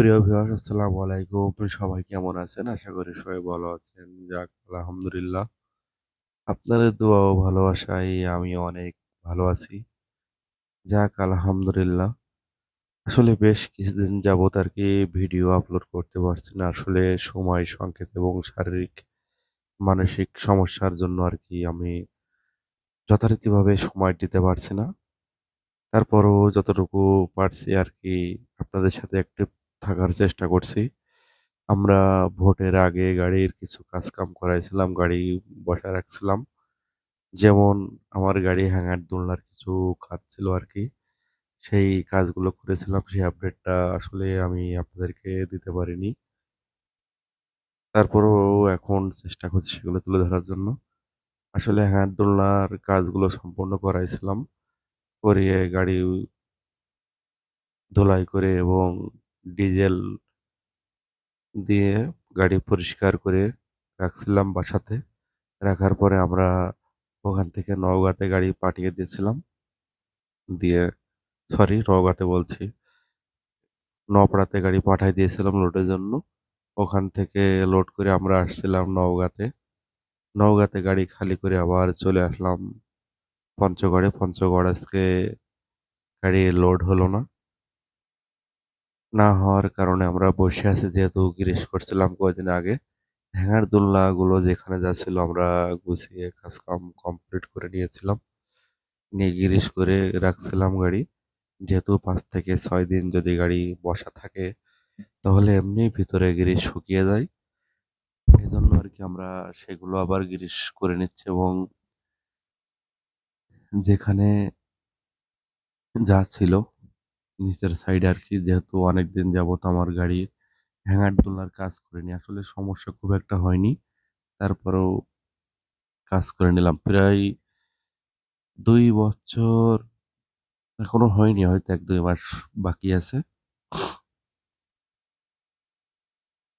প্রিয় ভিউয়ার্স আসসালামু আলাইকুম। সবাই কেমন আছেন? আশা করি সবাই ভালো আছেন। যাক, আলহামদুলিল্লাহ। আপনাদের দোয়া ও ভালোবাসায় আমি অনেক ভালো আছি। যাক, আলহামদুলিল্লাহ। আসলে বেশ কিছুদিন যাবত আর কি ভিডিও আপলোড করতে পারছি না। আসলে সময়, সংকেত এবং শারীরিক, মানসিক সমস্যার জন্য আর কি আমি যথারীতিভাবে সময় দিতে পারছি না। তারপরও যতটুকু পারছি আর কি আপনাদের সাথে একটু থাকার চেষ্টা করছি। আমরা ভোটের আগে গাড়ির কিছু কাজকাম করাইছিলাম, গাড়ি বসায় রাখছিলাম। যেমন আমার গাড়ি হ্যাঙ্গার দোলনার কিছু কাজ ছিল আর কি সেই কাজগুলো করেছিলাম, সেই আপডেটটা আসলে আমি আপনাদেরকে দিতে পারিনি। তারপরেও এখন চেষ্টা করছি সেগুলো তুলে ধরার জন্য। আসলে হ্যাঙ্গার দোলনার কাজগুলো সম্পূর্ণ করাইছিলাম। করিয়ে গাড়ি ধোলাই করে এবং ডিজেল দিয়ে গাড়ি পরিষ্কার করে রাখছিলাম বাসাতে। রাখার পরে আমরা ওখান থেকে নওগাঁতে গাড়ি পাঠিয়ে দিয়েছিলাম। দিয়ে সরি নওগাঁতে বলছি নপাড়াতে গাড়ি পাঠিয়ে দিয়েছিলাম লোডের জন্য। ওখান থেকে লোড করে আমরা আসছিলাম নওগাঁতে। নওগাঁতে গাড়ি খালি করে আবার চলে আসলাম পঞ্চগড়ে। পঞ্চগড় আজকে গাড়ি লোড হলো না। না হওয়ার কারণে আমরা বসে আছি যেহেতু গ্রিস করছিলাম কয়েকদিন আগে। হ্যাঙ্গার দোলনাগুলো যেখানে যাচ্ছিল আমরা গুছিয়ে কাজ কাম কমপ্লিট করে নিয়েছিলাম। নিয়ে গ্রিস করে রাখছিলাম গাড়ি। যেহেতু পাঁচ থেকে ছয় দিন যদি গাড়ি বসা থাকে, তাহলে এমনি ভিতরে গ্রিস শুকিয়ে যায়। এই জন্য আর কি আমরা সেগুলো আবার গ্রিস করে নিচ্ছি এবং যেখানে যা ছিল নিচের সাইডে আর কি যেহেতু অনেকদিন যাবত আমার গাড়ির হ্যাঙ্গার দোলনার কাজ করিনি, আসলে সমস্যা খুব একটা হয়নি। তারপরেও কাজ করে নিলাম। প্রায় দুই বছর এখনও হয়নি, হয়তো এক দুই মাস বাকি আছে।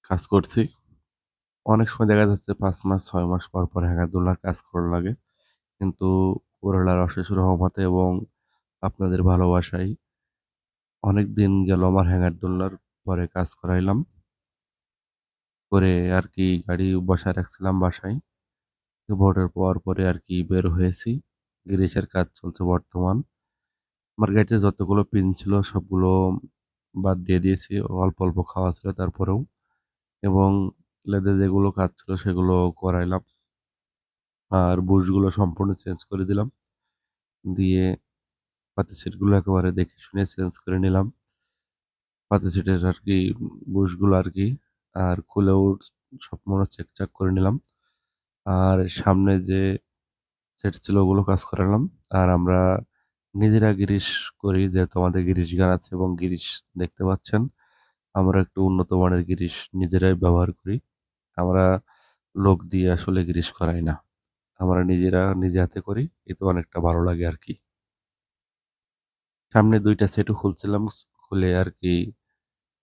কাজ করছি। অনেক সময় দেখা যাচ্ছে পাঁচ মাস, ছয় মাস পর পর হ্যাঙ্গার দোলনার কাজ করা লাগে। কিন্তু উপরওয়ালার অশেষ রহমতে এবং আপনাদের ভালোবাসায় অনেক দিন গেল আমার হ্যাঙ্গার দোলনার পরে কাজ করাইলাম। করে আর কি গাড়ি বসায় রাখছিলাম বাসায়। ভোটের পর পরে আর কি বের হয়েছি। গ্রিসের কাজ চলছে বর্তমান। আমার গাড়িতে যতগুলো পিন ছিল সবগুলো বাদ দিয়ে দিয়েছি। অল্প অল্প খাওয়া ছিল তারপরেও। এবং লেদে যেগুলো কাজ ছিল সেগুলো করাইলাম। আর বুশগুলো সম্পূর্ণ চেঞ্জ করে দিলাম। দিয়ে পাতি সিটগুলো একেবারে দেখে শুনে চেঞ্জ করে নিলাম। পাতি সিটের আর কি বুশগুলো আর কি আর খুলেও সব মনে চেক চাক করে নিলাম। আর সামনে যে সেট ছিল ওগুলো কাজ করালাম আর আমরা নিজেরা গিরিশ করি, যেহেতু আমাদের গিরিশ গান আছে এবং গিরিশ দেখতে পাচ্ছেন, আমরা একটু উন্নত মানের গিরিশ নিজেরাই ব্যবহার করি। আমরা লোক দিয়ে আসলে গিরিশ করাই না। আমরা নিজেরা নিজে হাতে করি এতে অনেকটা ভালো লাগে আর কি সামনে দুইটা সেটও খুলছিলাম, খুলে আর কি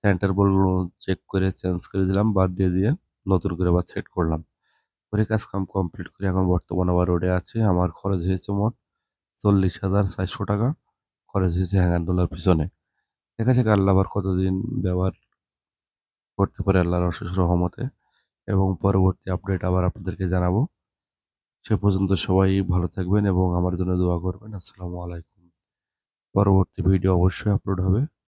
সেন্টার বলগুলো চেক করে চেঞ্জ করে দিলাম, বাদ দিয়ে দিয়ে নতুন করে আবার সেট করলাম। করে কাজ কাম কমপ্লিট করে এখন বর্তমানে আবার রোডে আছে, আমার খরচ হয়েছে মোট চল্লিশ হাজার চারশো টাকা, খরচ হয়েছে হ্যাঙ্গার ডলার পিছনে। দেখা যাক আল্লাহ আবার কতদিন ব্যবহার করতে পারে আল্লাহর অশেষ রহমতে এবং পরবর্তী আপডেট আবার আপনাদেরকে জানাব। সে পর্যন্ত সবাই ভালো থাকবেন এবং আমার জন্য দোয়া করবেন। আসসালামু আলাইকুম। পরবর্তী ভিডিও অবশ্যই আপলোড হবে।